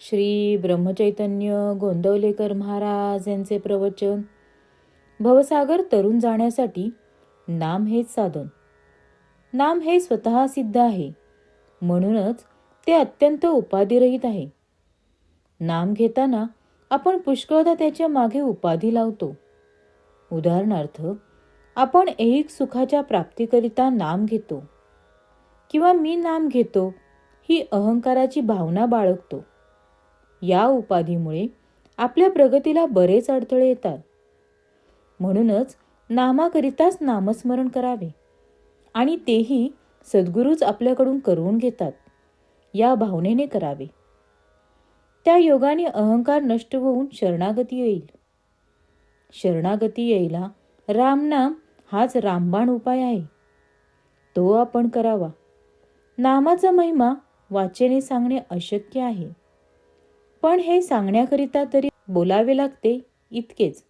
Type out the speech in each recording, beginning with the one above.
श्री ब्रह्मचैतन्य गोंदवलेकर महाराज यांचे प्रवचन. भवसागर तरुण जाण्यासाठी नाम हेच साधन. नाम हे स्वतः सिद्ध आहे. म्हणूनच ते अत्यंत उपाधिरहित आहे. नाम घेताना आपण पुष्कळदा त्याच्यामागे उपाधी लावतो. उदाहरणार्थ आपण एक सुखाच्या प्राप्तीकरिता नाम घेतो. किंवा मी नाम घेतो ही अहंकाराची भावना बाळगतो. या उपाधीमुळे आपल्या प्रगतीला बरेच अडथळे येतात. म्हणूनच नामाकरिताच नामस्मरण करावे आणि तेही सद्गुरूच आपल्याकडून करून घेतात या भावनेने करावे. त्या योगाने अहंकार नष्ट होऊन शरणागती येईल. शरणागती यायला रामनाम हाच रामबाण उपाय आहे. तो आपण करावा. नामाचा महिमा वाचेने सांगणे अशक्य आहे. पण हे सांगण्याकरिता तरी बोलावे लागते इतकेच.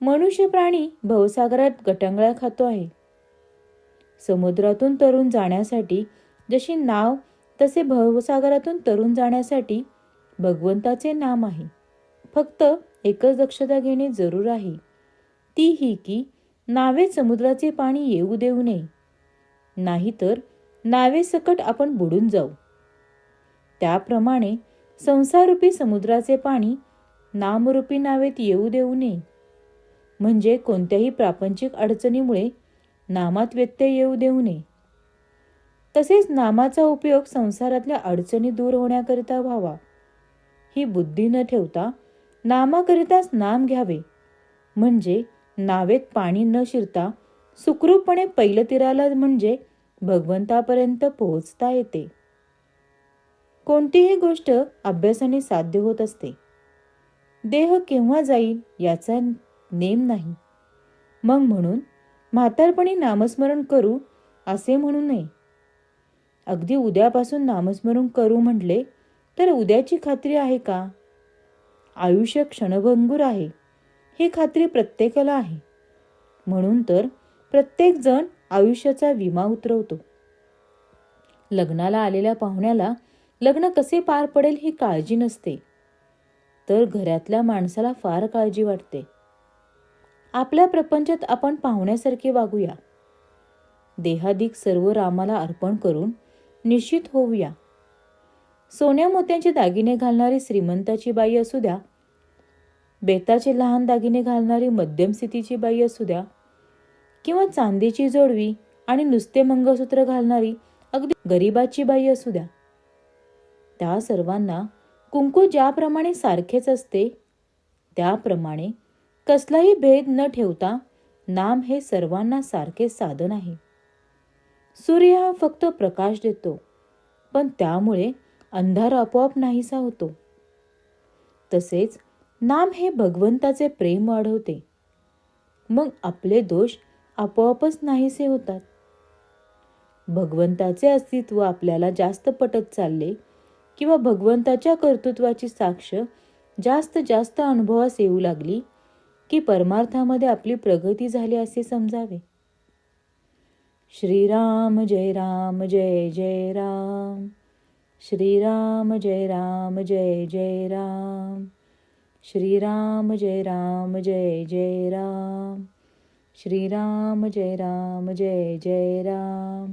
मनुष्य प्राणी भवसागरात गटंगळा खातो आहे. समुद्रातून तरुण जाण्यासाठी जशी नाव तसे भवसागरातून तरुण जाण्यासाठी भगवंताचे नाम आहे. फक्त एकच दक्षता घेणे जरूर आहे. ती ही की नावे समुद्राचे पाणी येऊ देऊ नये. नाहीतर नावेसकट आपण बुडून जाऊ. त्याप्रमाणे संसारूपी समुद्राचे पाणी नामरूपी नावेत येऊ देऊ नये. म्हणजे कोणत्याही प्रापंचिक अडचणीमुळे नामात व्यत्यय येऊ देऊ नये. तसेच नामाचा उपयोग संसारातल्या अडचणी दूर होण्याकरिता व्हावा. ही बुद्धी न ठेवता नामाकरिताच नाम घ्यावे. म्हणजे नावेत पाणी न शिरता सुखरूपपणे पैलतीराला म्हणजे भगवंतापर्यंत पोहोचता येते. कोणतीही गोष्ट अभ्यासाने साध्य होत असते. देह केव्हा जाईल याचा नेम नाही. मग म्हणून म्हातारपणी नामस्मरण करू असे म्हणू नये. अगदी उद्यापासून नामस्मरण करू म्हटले तर उद्याची खात्री आहे का? आयुष्य क्षणभंगूर आहे. ही खात्री प्रत्येकाला आहे. म्हणून तर प्रत्येक जण आयुष्याचा विमा उतरवतो. लग्नाला आलेल्या पाहुण्याला लग्न कसे पार पडेल ही काळजी नसते. तर घरातल्या माणसाला फार काळजी वाटते. आपल्या प्रपंचात आपण पाहुण्यासारखे वागूया. देहादिक सर्व रामाला अर्पण करून निश्चित होऊया. सोन्या मोत्यांचे दागिने घालणारी श्रीमंताची बाई असू द्या. बेताचे लहान दागिने घालणारी मध्यम स्थितीची बाई असू द्या. किंवा चांदीची जोडवी आणि नुसते मंगळसूत्र घालणारी अगदी गरिबाची बाई असू द्या. त्या सर्वांना कुंकू ज्याप्रमाणे सारखेच असते त्याप्रमाणे कसलाही भेद न ठेवता नाम हे सर्वांना सारखे साधन आहे. सूर्य हा फक्त प्रकाश देतो पण त्यामुळे अंधार आपोआप नाहीसा होतो. तसेच नाम हे भगवंताचे प्रेम वाढवते. मग आपले दोष आपोआपच नाहीसे होतात. भगवंताचे अस्तित्व आपल्याला जास्त पटत चालले किंवा भगवंताच्या कर्तृत्वाची साक्ष जास्त जास्त अनुभवास येऊ लागली की परमार्थामध्ये आपली प्रगती झाली असे समजावे. श्रीराम जय राम जय जय राम. श्रीराम जय राम जय जय राम. श्रीराम जय राम जय जय राम. श्रीराम जय राम जय जय राम.